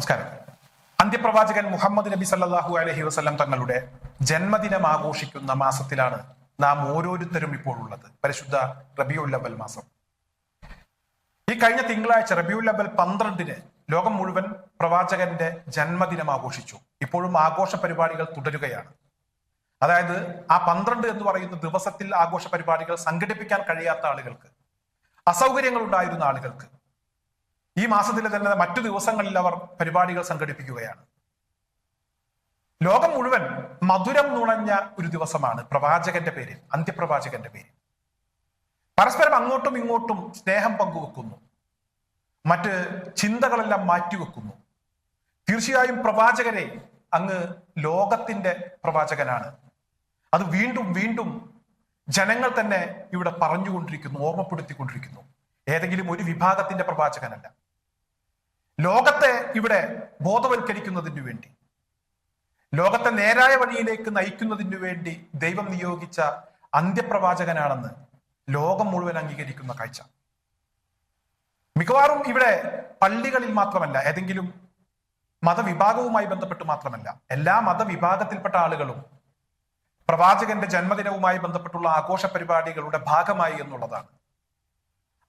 നമസ്കാരം. അന്ത്യപ്രവാചകൻ മുഹമ്മദ് നബി സല്ലാഹു അലഹി വസ്ലം തങ്ങളുടെ ജന്മദിനം ആഘോഷിക്കുന്ന മാസത്തിലാണ് നാം ഓരോരുത്തരും ഇപ്പോൾ ഉള്ളത്. പരിശുദ്ധ റബിയുൽ അവൽ മാസം. ഈ കഴിഞ്ഞ തിങ്കളാഴ്ച റബിയുൽ അവൽ പന്ത്രണ്ടിന് ലോകം മുഴുവൻ പ്രവാചകന്റെ ജന്മദിനം ആഘോഷിച്ചു. ഇപ്പോഴും ആഘോഷ പരിപാടികൾ തുടരുകയാണ്. അതായത് ആ പന്ത്രണ്ട് എന്ന് പറയുന്ന ദിവസത്തിൽ ആഘോഷ പരിപാടികൾ സംഘടിപ്പിക്കാൻ കഴിയാത്ത ആളുകൾക്ക് അസൗകര്യങ്ങൾ ഉണ്ടായിരുന്ന ആളുകൾക്ക് ഈ മാസത്തിലെ തന്നെ മറ്റു ദിവസങ്ങളിൽ അവർ പരിപാടികൾ സംഘടിപ്പിക്കുകയാണ്. ലോകം മുഴുവൻ മധുരം നുണഞ്ഞ ഒരു ദിവസമാണ് പ്രവാചകന്റെ പേരിൽ അന്ത്യപ്രവാചകന്റെ പേരിൽ. പരസ്പരം അങ്ങോട്ടും ഇങ്ങോട്ടും സ്നേഹം പങ്കുവെക്കുന്നു. മറ്റ് ചിന്തകളെല്ലാം മാറ്റിവെക്കുന്നു. തീർച്ചയായും പ്രവാചകരെ അങ്ങ് ലോകത്തിന്റെ പ്രവാചകനാണ്. അത് വീണ്ടും വീണ്ടും ജനങ്ങൾ തന്നെ ഇവിടെ പറഞ്ഞുകൊണ്ടിരിക്കുന്നു ഓർമ്മപ്പെടുത്തിക്കൊണ്ടിരിക്കുന്നു. ഏതെങ്കിലും ഒരു വിഭാഗത്തിന്റെ പ്രവാചകനല്ല. ലോകത്തെ ഇവിടെ ബോധവൽക്കരിക്കുന്നതിന് വേണ്ടി ലോകത്തെ നേരായ വഴിയിലേക്ക് നയിക്കുന്നതിന് വേണ്ടി ദൈവം നിയോഗിച്ച അന്ത്യപ്രവാചകനാണെന്ന് ലോകം മുഴുവൻ അംഗീകരിക്കുന്ന കാഴ്ച. മിക്കവാറും ഇവിടെ പള്ളികളിൽ മാത്രമല്ല ഏതെങ്കിലും മതവിഭാഗവുമായി ബന്ധപ്പെട്ട് മാത്രമല്ല എല്ലാ മതവിഭാഗത്തിൽപ്പെട്ട ആളുകളും പ്രവാചകന്റെ ജന്മദിനവുമായി ബന്ധപ്പെട്ടുള്ള ആഘോഷ പരിപാടികളുടെ ഭാഗമായി എന്നുള്ളതാണ്.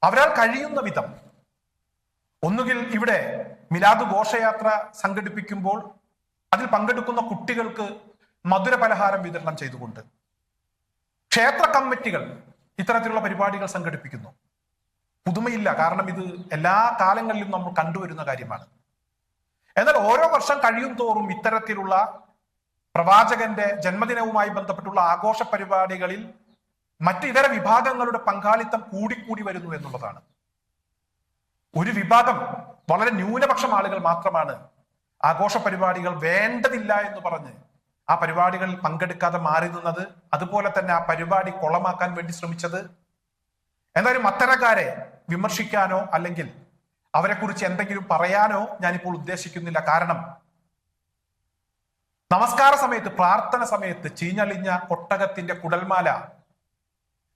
അവരാൽ കഴിയുന്ന വിധം ഒന്നുകിൽ ഇവിടെ മിലാദ് ഘോഷയാത്ര സംഘടിപ്പിക്കുമ്പോൾ അതിൽ പങ്കെടുക്കുന്ന കുട്ടികൾക്ക് മധുര പലഹാരം വിതരണം ചെയ്തുകൊണ്ട് ക്ഷേത്ര കമ്മിറ്റികൾ ഇത്തരത്തിലുള്ള പരിപാടികൾ സംഘടിപ്പിക്കുന്നു. പുതുമയില്ല കാരണം ഇത് എല്ലാ കാലങ്ങളിലും നമ്മൾ കണ്ടുവരുന്ന കാര്യമാണ്. എന്നാൽ ഓരോ വർഷം കഴിയും തോറും ഇത്തരത്തിലുള്ള പ്രവാചകന്റെ ജന്മദിനവുമായി ബന്ധപ്പെട്ടുള്ള ആഘോഷ പരിപാടികളിൽ മറ്റ് ഇതര വിഭാഗങ്ങളുടെ പങ്കാളിത്തം കൂടിക്കൂടി വരുന്നു എന്നുള്ളതാണ്. ഒരു വിഭാഗം വളരെ ന്യൂനപക്ഷം ആളുകൾ മാത്രമാണ് ആഘോഷ പരിപാടികൾ വേണ്ടതില്ല എന്ന് പറഞ്ഞ് ആ പരിപാടികളിൽ പങ്കെടുക്കാതെ മാറി നിന്നത് അതുപോലെ തന്നെ ആ പരിപാടി കൊളമാക്കാൻ വേണ്ടി ശ്രമിച്ചത്. എന്തായാലും അത്തരക്കാരെ വിമർശിക്കാനോ അല്ലെങ്കിൽ അവരെക്കുറിച്ച് എന്തെങ്കിലും പറയാനോ ഞാനിപ്പോൾ ഉദ്ദേശിക്കുന്നില്ല. കാരണം നമസ്കാര സമയത്ത് പ്രാർത്ഥന സമയത്ത് ചീഞ്ഞളിഞ്ഞ ഒട്ടകത്തിന്റെ കുടൽമാല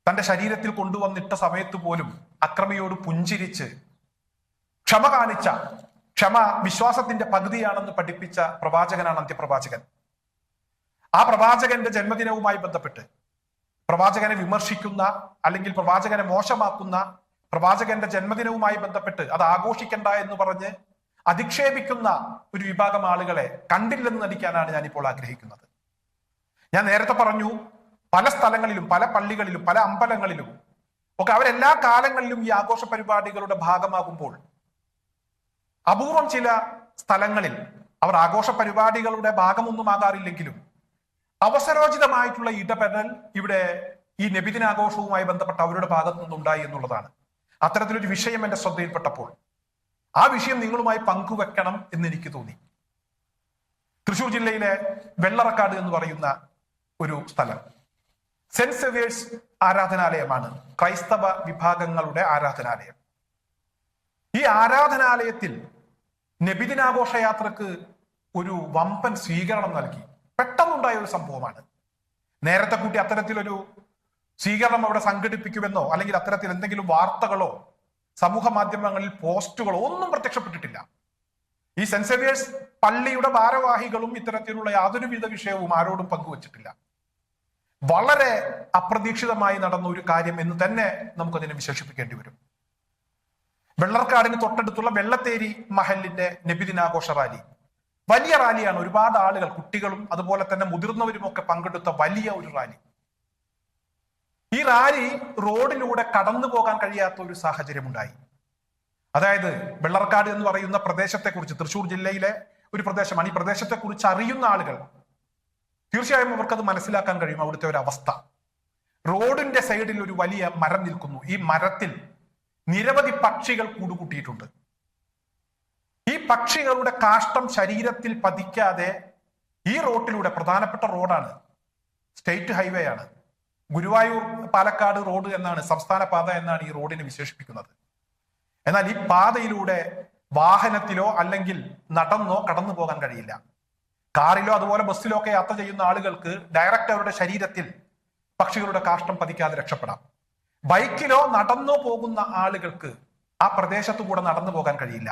തന്റെ ശരീരത്തിൽ കൊണ്ടുവന്നിട്ട സമയത്ത് പോലും അക്രമിയോട് പുഞ്ചിരിച്ച് ക്ഷമ കാണിച്ച ക്ഷമ വിശ്വാസത്തിന്റെ പകുതിയാണെന്ന് പഠിപ്പിച്ച പ്രവാചകനാണ് അന്ത്യപ്രവാചകൻ. ആ പ്രവാചകന്റെ ജന്മദിനവുമായി ബന്ധപ്പെട്ട് പ്രവാചകനെ വിമർശിക്കുന്ന അല്ലെങ്കിൽ പ്രവാചകനെ മോശമാക്കുന്ന പ്രവാചകന്റെ ജന്മദിനവുമായി ബന്ധപ്പെട്ട് അത് ആഘോഷിക്കണ്ട എന്ന് പറഞ്ഞ് അധിക്ഷേപിക്കുന്ന ഒരു വിഭാഗം ആളുകളെ കണ്ടില്ലെന്ന് നടിക്കാനാണ് ഞാനിപ്പോൾ ആഗ്രഹിക്കുന്നത്. ഞാൻ നേരത്തെ പറഞ്ഞു പല സ്ഥലങ്ങളിലും പല പള്ളികളിലും പല അമ്പലങ്ങളിലും ഒക്കെ അവരെല്ലാ കാലങ്ങളിലും ഈ ആഘോഷ പരിപാടികളുടെ ഭാഗമാകുമ്പോൾ അപൂർവം ചില സ്ഥലങ്ങളിൽ അവർ ആഘോഷ പരിപാടികളുടെ ഭാഗമൊന്നും ആകാറില്ലെങ്കിലും അവസരോചിതമായിട്ടുള്ള ഇടപെടൽ ഇവിടെ ഈ നബിദിനാഘോഷവുമായി ബന്ധപ്പെട്ട അവരുടെ ഭാഗത്തു നിന്നുണ്ടായി എന്നുള്ളതാണ്. അത്തരത്തിലൊരു വിഷയം എന്റെ ശ്രദ്ധയിൽപ്പെട്ടപ്പോൾ. ആ വിഷയം നിങ്ങളുമായി പങ്കുവെക്കണം എന്ന് എനിക്ക് തോന്നി. തൃശൂർ ജില്ലയിലെ വെള്ളറക്കാട് എന്ന് പറയുന്ന ഒരു സ്ഥലം. സെന്റ് സെവിയേഴ്സ് ആരാധനാലയമാണ്. ക്രൈസ്തവ വിഭാഗങ്ങളുടെ ആരാധനാലയം. ഈ ആരാധനാലയത്തിൽ നബിദിനാഘോഷ യാത്രയ്ക്ക് ഒരു വമ്പൻ സ്വീകരണം നൽകി. പെട്ടെന്നുണ്ടായ ഒരു സംഭവമാണ്. നേരത്തെ കൂട്ടി അത്തരത്തിലൊരു സ്വീകരണം അവിടെ സംഘടിപ്പിക്കുമെന്നോ അല്ലെങ്കിൽ അത്തരത്തിൽ എന്തെങ്കിലും വാർത്തകളോ സമൂഹ മാധ്യമങ്ങളിൽ പോസ്റ്റുകളോ ഒന്നും പ്രത്യക്ഷപ്പെട്ടിട്ടില്ല. ഈ സെന്റ് സേവിയേഴ്സ് പള്ളിയുടെ ഭാരവാഹികളും ഇത്തരത്തിലുള്ള യാതൊരുവിധ വിഷയവും ആരോടും പങ്കുവച്ചിട്ടില്ല. വളരെ അപ്രതീക്ഷിതമായി നടന്ന ഒരു കാര്യം എന്ന് തന്നെ നമുക്കതിനെ വിശേഷിപ്പിക്കേണ്ടി വരും. വെള്ളർക്കാടിന് തൊട്ടടുത്തുള്ള വെള്ളത്തേരി മഹലിന്റെ നബിദിനാഘോഷ റാലി. വലിയ റാലിയാണ്. ഒരുപാട് ആളുകൾ കുട്ടികളും അതുപോലെ തന്നെ മുതിർന്നവരും ഒക്കെ പങ്കെടുത്ത വലിയ ഒരു റാലി. ഈ റാലി റോഡിലൂടെ കടന്നു പോകാൻ കഴിയാത്ത ഒരു സാഹചര്യം ഉണ്ടായി അതായത് വെള്ളർക്കാട് എന്ന് പറയുന്ന പ്രദേശത്തെ കുറിച്ച് തൃശൂർ ജില്ലയിലെ ഒരു പ്രദേശമാണ്. ഈ പ്രദേശത്തെ കുറിച്ച് അറിയുന്ന ആളുകൾ തീർച്ചയായും അവർക്കത് മനസ്സിലാക്കാൻ കഴിയും. അവിടുത്തെ ഒരു അവസ്ഥ. റോഡിന്റെ സൈഡിൽ ഒരു വലിയ മരം നിൽക്കുന്നു. ഈ മരത്തിൽ നിരവധി പക്ഷികൾ കൂടുകൂട്ടിയിട്ടുണ്ട്. ഈ പക്ഷികളുടെ കാഷ്ടം ശരീരത്തിൽ പതിക്കാതെ ഈ റോട്ടിലൂടെ പ്രധാനപ്പെട്ട റോഡാണ്. സ്റ്റേറ്റ് ഹൈവേ ആണ്. ഗുരുവായൂർ പാലക്കാട് റോഡ് എന്നാണ് സംസ്ഥാന പാത എന്നാണ് ഈ റോഡിനെ വിശേഷിപ്പിക്കുന്നത്. എന്നാൽ ഈ പാതയിലൂടെ വാഹനത്തിലോ അല്ലെങ്കിൽ നടന്നോ കടന്നു പോകാൻ കഴിയില്ല. കാറിലോ അതുപോലെ ബസ്സിലോ ഒക്കെ യാത്ര ചെയ്യുന്ന ആളുകൾക്ക് ഡയറക്റ്റ് അവരുടെ ശരീരത്തിൽ പക്ഷികളുടെ കാഷ്ടം പതിക്കാതെ രക്ഷപ്പെടാം. ബൈക്കിലോ നടന്നോ പോകുന്ന ആളുകൾക്ക് ആ പ്രദേശത്തു കൂടെ നടന്നു പോകാൻ കഴിയില്ല.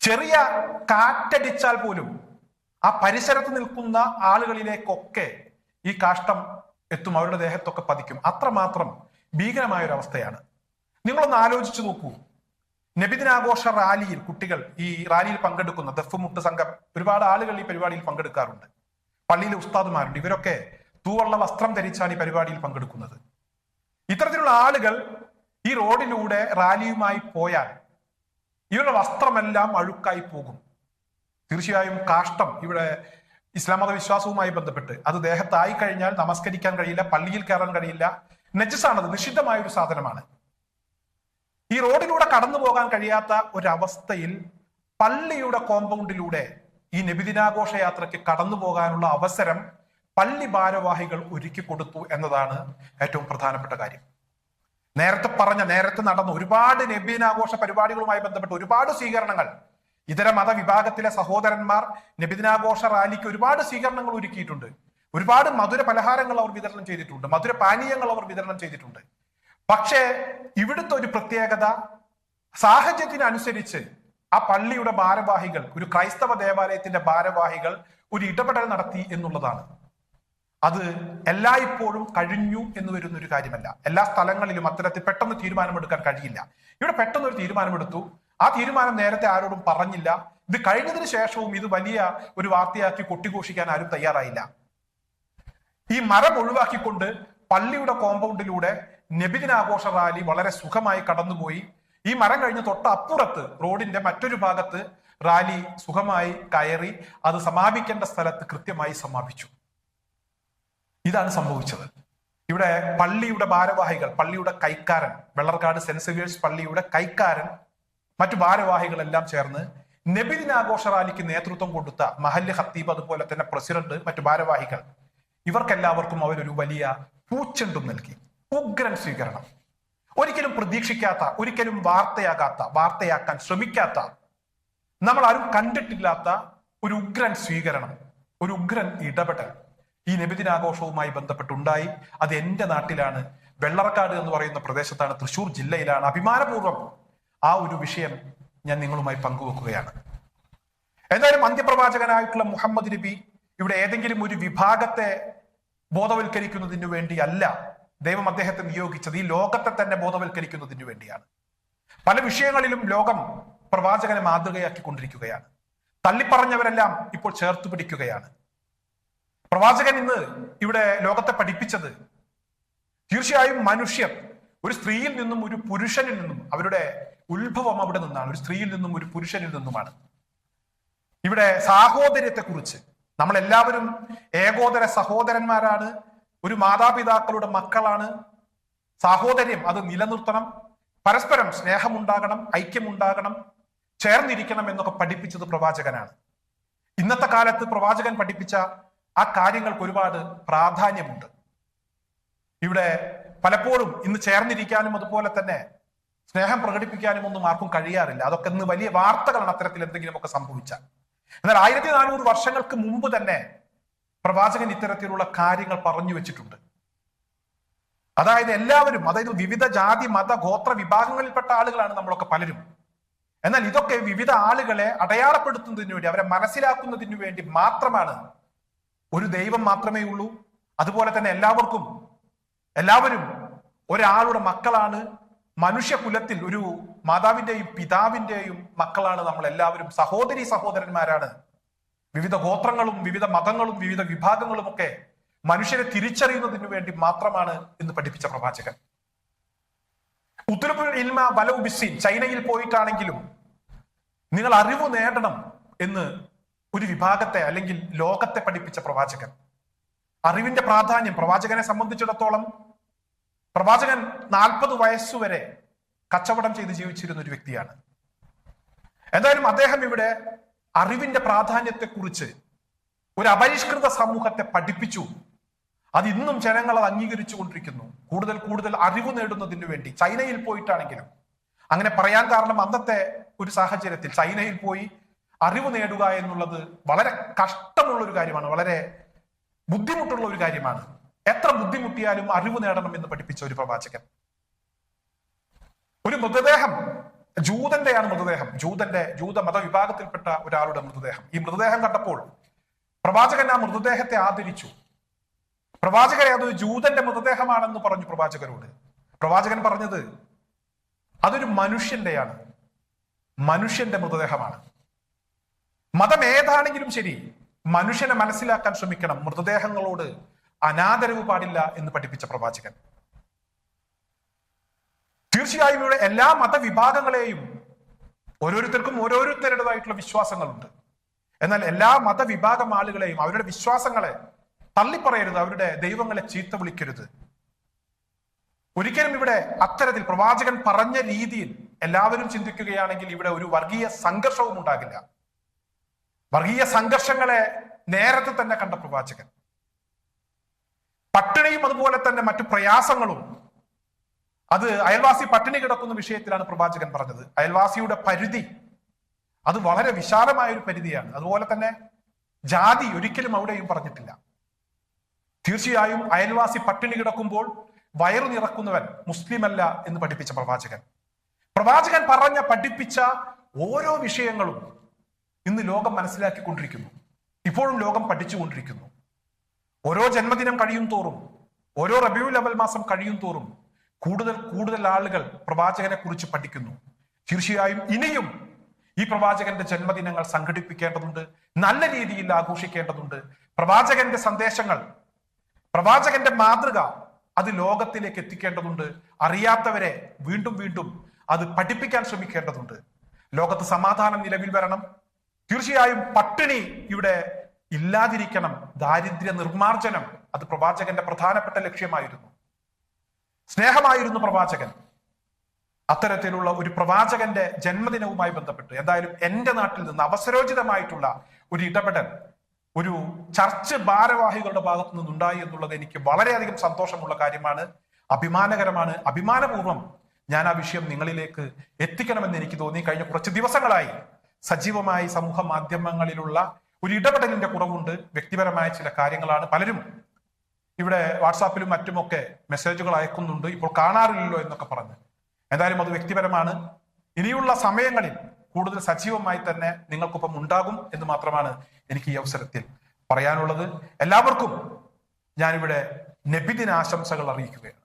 ചെറിയ കാറ്റടിച്ചാൽ പോലും ആ പരിസരത്ത് നിൽക്കുന്ന ആളുകളിലേക്കൊക്കെ ഈ കാഷ്ടം എത്തും അവരുടെ ദേഹത്തൊക്കെ പതിക്കും. അത്രമാത്രം ഭീകരമായ ഒരു അവസ്ഥയാണ് നിങ്ങളൊന്ന് ആലോചിച്ചു നോക്കൂ. നബിദിനാഘോഷ റാലിയിൽ കുട്ടികൾ ഈ റാലിയിൽ പങ്കെടുക്കുന്ന ദഫ് മുട്ട് സംഘം ഒരുപാട് ആളുകൾ ഈ പരിപാടിയിൽ പങ്കെടുക്കാറുണ്ട്. പള്ളിയിലെ ഉസ്താദുമാരുണ്ട്. ഇവരൊക്കെ തൂവള്ള വസ്ത്രം ധരിച്ചാണ് ഈ പരിപാടിയിൽ പങ്കെടുക്കുന്നത്. ഇത്തരത്തിലുള്ള ആളുകൾ ഈ റോഡിലൂടെ റാലിയുമായി പോയാൽ ഇവരുടെ വസ്ത്രമെല്ലാം അഴുക്കായി പോകും. തീർച്ചയായും കാഷ്ടം ഇവിടെ ഇസ്ലാം വിശ്വാസവുമായി ബന്ധപ്പെട്ട്. അത് ദേഹത്തായി കഴിഞ്ഞാൽ നമസ്കരിക്കാൻ കഴിയില്ല പള്ളിയിൽ കയറാൻ കഴിയില്ല. നെജസാണത് നിഷിദ്ധമായ ഒരു സാധനമാണ്. ഈ റോഡിലൂടെ കടന്നു പോകാൻ കഴിയാത്ത ഒരവസ്ഥയിൽ പള്ളിയുടെ കോമ്പൗണ്ടിലൂടെ ഈ നബിദിനാഘോഷ യാത്രയ്ക്ക് കടന്നു പോകാനുള്ള അവസരം പള്ളി ഭാരവാഹികൾ ഒരുക്കി കൊടുത്തു എന്നതാണ് ഏറ്റവും പ്രധാനപ്പെട്ട കാര്യം. നേരത്തെ പറഞ്ഞ നേരത്തെ നടന്ന ഒരുപാട് നബിദിനാഘോഷ പരിപാടികളുമായി ബന്ധപ്പെട്ട് ഒരുപാട് സ്വീകരണങ്ങൾ. ഇതര മതവിഭാഗത്തിലെ സഹോദരന്മാർ നബിദിനാഘോഷ റാലിക്ക് ഒരുപാട് സ്വീകരണങ്ങൾ ഒരുക്കിയിട്ടുണ്ട്. ഒരുപാട് മധുര പലഹാരങ്ങൾ അവർ വിതരണം ചെയ്തിട്ടുണ്ട്. മധുര പാനീയങ്ങൾ അവർ വിതരണം ചെയ്തിട്ടുണ്ട്. പക്ഷേ ഇവിടുത്തെ ഒരു പ്രത്യേകത സാഹചര്യത്തിനനുസരിച്ച് ആ പള്ളിയുടെ ഭാരവാഹികൾ ഒരു ക്രൈസ്തവ ദേവാലയത്തിന്റെ ഭാരവാഹികൾ ഒരു ഇടപെടൽ നടത്തി എന്നുള്ളതാണ്. അത് എല്ലായ്പ്പോഴും കഴിഞ്ഞു എന്ന് വരുന്ന ഒരു കാര്യമല്ല. എല്ലാ സ്ഥലങ്ങളിലും അത്തരത്തിൽ പെട്ടെന്ന് തീരുമാനമെടുക്കാൻ കഴിയില്ല. ഇവിടെ പെട്ടെന്ന് ഒരു തീരുമാനമെടുത്തു. ആ തീരുമാനം നേരത്തെ ആരോടും പറഞ്ഞില്ല. ഇത് കഴിഞ്ഞതിന് ശേഷവും ഇത് വലിയ ഒരു വാർത്തയാക്കി കൊട്ടിഘോഷിക്കാൻ ആരും തയ്യാറായില്ല. ഈ മരം ഒഴിവാക്കിക്കൊണ്ട് പള്ളിയുടെ കോമ്പൗണ്ടിലൂടെ നബിദിനാഘോഷ റാലി വളരെ സുഖമായി കടന്നുപോയി. ഈ മരം കഴിഞ്ഞ് തൊട്ട് അപ്പുറത്ത് റോഡിന്റെ മറ്റൊരു ഭാഗത്ത് റാലി സുഖമായി കയറി അത് സമാപിക്കേണ്ട സ്ഥലത്ത് കൃത്യമായി സമാപിച്ചു. ഇതാണ് സംഭവിച്ചത്. ഇവിടെ പള്ളിയുടെ ഭാരവാഹികൾ പള്ളിയുടെ കൈക്കാരൻ വെള്ളർക്കാട് സെന്റ് സേവിയേഴ്സ് പള്ളിയുടെ കൈക്കാരൻ മറ്റു ഭാരവാഹികളെല്ലാം ചേർന്ന് നബിദിനാഘോഷ റാലിക്ക് നേതൃത്വം കൊടുത്ത മഹല്ല് ഹത്തീബ് അതുപോലെ തന്നെ പ്രസിഡന്റ് മറ്റു ഭാരവാഹികൾ ഇവർക്കെല്ലാവർക്കും അവരൊരു വലിയ പൂച്ചെണ്ടും നൽകി. ഉഗ്രൻ സ്വീകരണം. ഒരിക്കലും പ്രതീക്ഷിക്കാത്ത ഒരിക്കലും വാർത്തയാകാത്ത വാർത്തയാക്കാൻ ശ്രമിക്കാത്ത നമ്മൾ ആരും കണ്ടിട്ടില്ലാത്ത ഒരു ഉഗ്രൻ സ്വീകരണം ഒരു ഉഗ്രൻ ഇടപെടൽ. ഈ നബിദിനാഘോഷവുമായി ബന്ധപ്പെട്ടുണ്ടായി. അത് എന്റെ നാട്ടിലാണ്. വെള്ളറക്കാട് എന്ന് പറയുന്ന പ്രദേശത്താണ്. തൃശൂർ ജില്ലയിലാണ്. അഭിമാനപൂർവം ആ ഒരു വിഷയം ഞാൻ നിങ്ങളുമായി പങ്കുവെക്കുകയാണ്. എന്തായാലും അന്ത്യപ്രവാചകനായിട്ടുള്ള മുഹമ്മദ് നബി ഇവിടെ ഏതെങ്കിലും ഒരു വിഭാഗത്തെ ബോധവൽക്കരിക്കുന്നതിന് വേണ്ടിയല്ല ദൈവം അദ്ദേഹത്തെ നിയോഗിച്ചത്. ഈ ലോകത്തെ തന്നെ ബോധവൽക്കരിക്കുന്നതിന് വേണ്ടിയാണ്. പല വിഷയങ്ങളിലും ലോകം പ്രവാചകനെ മാതൃകയാക്കിക്കൊണ്ടിരിക്കുകയാണ്. തള്ളിപ്പറഞ്ഞവരെല്ലാം ഇപ്പോൾ ചേർത്ത് പിടിക്കുകയാണ്. പ്രവാചകൻ ഇന്ന് ഇവിടെ ലോകത്തെ പഠിപ്പിച്ചത് തീർച്ചയായും മനുഷ്യർ ഒരു സ്ത്രീയിൽ നിന്നും ഒരു പുരുഷനിൽ നിന്നും അവരുടെ ഉത്ഭവം അവിടെ നിന്നാണ്. ഒരു സ്ത്രീയിൽ നിന്നും ഒരു പുരുഷനിൽ നിന്നുമാണ്. ഇവിടെ സാഹോദര്യത്തെക്കുറിച്ച് നമ്മൾ എല്ലാവരും ഏകോദര സഹോദരന്മാരാണ് ഒരു മാതാപിതാക്കളുടെ മക്കളാണ്. സാഹോദര്യം അത് നിലനിർത്തണം പരസ്പരം സ്നേഹമുണ്ടാകണം ഐക്യമുണ്ടാകണം ചേർന്നിരിക്കണം എന്നൊക്കെ പഠിപ്പിച്ചത് പ്രവാചകനാണ്. ഇന്നത്തെ കാലത്ത് പ്രവാചകൻ പഠിപ്പിച്ച ആ കാര്യങ്ങൾക്ക് ഒരുപാട് പ്രാധാന്യമുണ്ട്. ഇവിടെ പലപ്പോഴും ഇന്ന് ചേർന്നിരിക്കാനും അതുപോലെ തന്നെ സ്നേഹം പ്രകടിപ്പിക്കാനും ഒന്നും ആർക്കും കഴിയാറില്ല. അതൊക്കെ ഇന്ന് വലിയ വാർത്തകളാണ് അത്തരത്തിൽ എന്തെങ്കിലുമൊക്കെ സംഭവിച്ചാൽ. എന്നാൽ ആയിരത്തി നാനൂറ് വർഷങ്ങൾക്ക് മുമ്പ് തന്നെ പ്രവാചകൻ ഇത്തരത്തിലുള്ള കാര്യങ്ങൾ പറഞ്ഞു വെച്ചിട്ടുണ്ട്. അതായത് എല്ലാവരും അതായത് വിവിധ ജാതി മത ഗോത്ര വിഭാഗങ്ങളിൽപ്പെട്ട ആളുകളാണ് നമ്മളൊക്കെ പലരും. എന്നാൽ ഇതൊക്കെ വിവിധ ആളുകളെ അടയാളപ്പെടുത്തുന്നതിന് വേണ്ടി അവരെ മനസ്സിലാക്കുന്നതിന് വേണ്ടി മാത്രമാണ് ഒരു ദൈവം മാത്രമേ ഉള്ളൂ. അതുപോലെ തന്നെ എല്ലാവർക്കും എല്ലാവരും ഒരാളുടെ മക്കളാണ്. മനുഷ്യകുലത്തിൽ ഒരു മാതാവിന്റെയും പിതാവിന്റെയും മക്കളാണ് നമ്മൾ എല്ലാവരും സഹോദരി സഹോദരന്മാരാണ്. വിവിധ ഗോത്രങ്ങളും വിവിധ മതങ്ങളും വിവിധ വിഭാഗങ്ങളും ഒക്കെ മനുഷ്യരെ തിരിച്ചറിയുന്നതിന് വേണ്ടി മാത്രമാണ് എന്ന് പഠിപ്പിച്ച പ്രവാചകൻ. ഉത്തരപുൽ ഇൽമ വലവ് ബിസിൻ ചൈനയിൽ പോയിട്ടാണെങ്കിലും നിങ്ങൾ അറിവ് നേടണം എന്ന് ഒരു വിഭാഗത്തെ അല്ലെങ്കിൽ ലോകത്തെ പഠിപ്പിച്ച പ്രവാചകൻ. അറിവിന്റെ പ്രാധാന്യം പ്രവാചകനെ സംബന്ധിച്ചിടത്തോളം പ്രവാചകൻ നാൽപ്പത് വയസ്സുവരെ കച്ചവടം ചെയ്ത് ജീവിച്ചിരുന്ന ഒരു വ്യക്തിയാണ്. എന്തായാലും അദ്ദേഹം ഇവിടെ അറിവിന്റെ പ്രാധാന്യത്തെക്കുറിച്ച് ഒരു അപരിഷ്കൃത സമൂഹത്തെ പഠിപ്പിച്ചു. അത് ഇന്നും ജനങ്ങൾ അത് അംഗീകരിച്ചു കൊണ്ടിരിക്കുന്നു. കൂടുതൽ കൂടുതൽ അറിവ് നേടുന്നതിന് വേണ്ടി. ചൈനയിൽ പോയിട്ടാണെങ്കിലും. അങ്ങനെ പറയാൻ കാരണം അന്നത്തെ ഒരു സാഹചര്യത്തിൽ ചൈനയിൽ പോയി അറിവ് നേടുക എന്നുള്ളത് വളരെ കഷ്ടമുള്ള ഒരു കാര്യമാണ് വളരെ ബുദ്ധിമുട്ടുള്ള ഒരു കാര്യമാണ്. എത്ര ബുദ്ധിമുട്ടിയാലും അറിവ് നേടണം എന്ന് പഠിപ്പിച്ച ഒരു പ്രവാചകൻ. ഒരു മൃതദേഹം ജൂതന്റെയാണ് മൃതദേഹം. ജൂതന്റെ ജൂത മതവിഭാഗത്തിൽപ്പെട്ട ഒരാളുടെ മൃതദേഹം. ഈ മൃതദേഹം കണ്ടപ്പോൾ പ്രവാചകൻ ആ മൃതദേഹത്തെ ആദരിച്ചു. പ്രവാചകരെ അതൊരു ജൂതന്റെ മൃതദേഹമാണെന്ന് പറഞ്ഞു പ്രവാചകരോട്. പ്രവാചകൻ പറഞ്ഞത് അതൊരു മനുഷ്യന്റെയാണ്. മനുഷ്യന്റെ മൃതദേഹമാണ്. മതം ഏതാണെങ്കിലും ശരി മനുഷ്യനെ മനസ്സിലാക്കാൻ ശ്രമിക്കണം. മൃതദേഹങ്ങളോട് അനാദരവ് പാടില്ല എന്ന് പഠിപ്പിച്ച പ്രവാചകൻ. തീർച്ചയായും ഇവിടെ എല്ലാ മതവിഭാഗങ്ങളെയും ഓരോരുത്തർക്കും ഓരോരുത്തരുടേതായിട്ടുള്ള വിശ്വാസങ്ങളുണ്ട്. എന്നാൽ എല്ലാ മതവിഭാഗം ആളുകളെയും അവരുടെ വിശ്വാസങ്ങളെ തള്ളിപ്പറയരുത് അവരുടെ ദൈവങ്ങളെ ചീത്ത വിളിക്കരുത്. ഒരിക്കലും ഇവിടെ അത്തരത്തിൽ പ്രവാചകൻ പറഞ്ഞ രീതിയിൽ എല്ലാവരും ചിന്തിക്കുകയാണെങ്കിൽ ഇവിടെ ഒരു വർഗീയ സംഘർഷവും ഉണ്ടാകില്ല. വർഗീയ സംഘർഷങ്ങളെ നേരത്തെ തന്നെ കണ്ട പ്രവാചകൻ. പട്ടിണിയും അതുപോലെ തന്നെ മറ്റു പ്രയാസങ്ങളും അത് അയൽവാസി പട്ടിണി കിടക്കുന്ന വിഷയത്തിലാണ് പ്രവാചകൻ പറഞ്ഞത്. അയൽവാസിയുടെ പരിധി അത് വളരെ വിശാലമായ ഒരു പരിധിയാണ്. അതുപോലെ തന്നെ ജാതി ഒരിക്കലും അവിടെയും പറഞ്ഞിട്ടില്ല. തീർച്ചയായും അയൽവാസി പട്ടിണി കിടക്കുമ്പോൾ വയറു നിറക്കുന്നവൻ മുസ്ലിമല്ല എന്ന് പഠിപ്പിച്ച പ്രവാചകൻ. പ്രവാചകൻ പറഞ്ഞ പഠിപ്പിച്ച ഓരോ വിഷയങ്ങളും ഇന്ന് ലോകം മനസ്സിലാക്കിക്കൊണ്ടിരിക്കുന്നു. ഇപ്പോഴും ലോകം പഠിച്ചുകൊണ്ടിരിക്കുന്നു. ഓരോ ജന്മദിനം കഴിയും തോറും ഓരോ റബിയുൽ അവൽ മാസം കഴിയും തോറും കൂടുതൽ കൂടുതൽ ആളുകൾ പ്രവാചകനെ കുറിച്ച് പഠിക്കുന്നു. തീർച്ചയായും ഇനിയും ഈ പ്രവാചകന്റെ ജന്മദിനങ്ങൾ സംഘടിപ്പിക്കേണ്ടതുണ്ട് നല്ല രീതിയിൽ ആഘോഷിക്കേണ്ടതുണ്ട്. പ്രവാചകന്റെ സന്ദേശങ്ങൾ പ്രവാചകന്റെ മാതൃക അത് ലോകത്തിലേക്ക് എത്തിക്കേണ്ടതുണ്ട്. അറിയാത്തവരെ വീണ്ടും വീണ്ടും അത് പഠിപ്പിക്കാൻ ശ്രമിക്കേണ്ടതുണ്ട്. ലോകത്ത് സമാധാനം നിലവിൽ വരണം. തീർച്ചയായും പട്ടിണി ഇവിടെ ഇല്ലാതിരിക്കണം. ദാരിദ്ര്യ നിർമാർജനം അത് പ്രവാചകന്റെ പ്രധാനപ്പെട്ട ലക്ഷ്യമായിരുന്നു. സ്നേഹമായിരുന്നു പ്രവാചകൻ. അത്തരത്തിലുള്ള ഒരു പ്രവാചകന്റെ ജന്മദിനവുമായി ബന്ധപ്പെട്ട് എന്തായാലും എന്റെ നാട്ടിൽ നിന്ന് അവസരോചിതമായിട്ടുള്ള ഒരു ഇടപെടൽ ഒരു ചർച്ച് ഭാരവാഹികളുടെ ഭാഗത്തു നിന്നുണ്ടായി എന്നുള്ളത് എനിക്ക് വളരെയധികം സന്തോഷമുള്ള കാര്യമാണ്. അഭിമാനകരമാണ്. അഭിമാനപൂർവം ഞാൻ ആ വിഷയം നിങ്ങളിലേക്ക് എത്തിക്കണമെന്ന് എനിക്ക് തോന്നി. കഴിഞ്ഞ കുറച്ച് ദിവസങ്ങളായി സജീവമായി സമൂഹ മാധ്യമങ്ങളിലുള്ള ഒരു ഇടപെടലിന്റെ കുറവുണ്ട്. വ്യക്തിപരമായ ചില കാര്യങ്ങളാണ് പലരും ഇവിടെ വാട്സാപ്പിലും മറ്റുമൊക്കെ മെസ്സേജുകൾ അയക്കുന്നുണ്ട്. ഇപ്പോൾ കാണാറില്ലല്ലോ എന്നൊക്കെ പറഞ്ഞ്. എന്തായാലും അത് വ്യക്തിപരമാണ്. ഇനിയുള്ള സമയങ്ങളിൽ കൂടുതൽ സജീവമായി തന്നെ നിങ്ങൾക്കൊപ്പം ഉണ്ടാകും എന്ന് മാത്രമാണ് എനിക്ക് ഈ അവസരത്തിൽ പറയാനുള്ളത്. എല്ലാവർക്കും ഞാനിവിടെ നബിദിനാശംസകൾ അറിയിക്കുകയാണ്.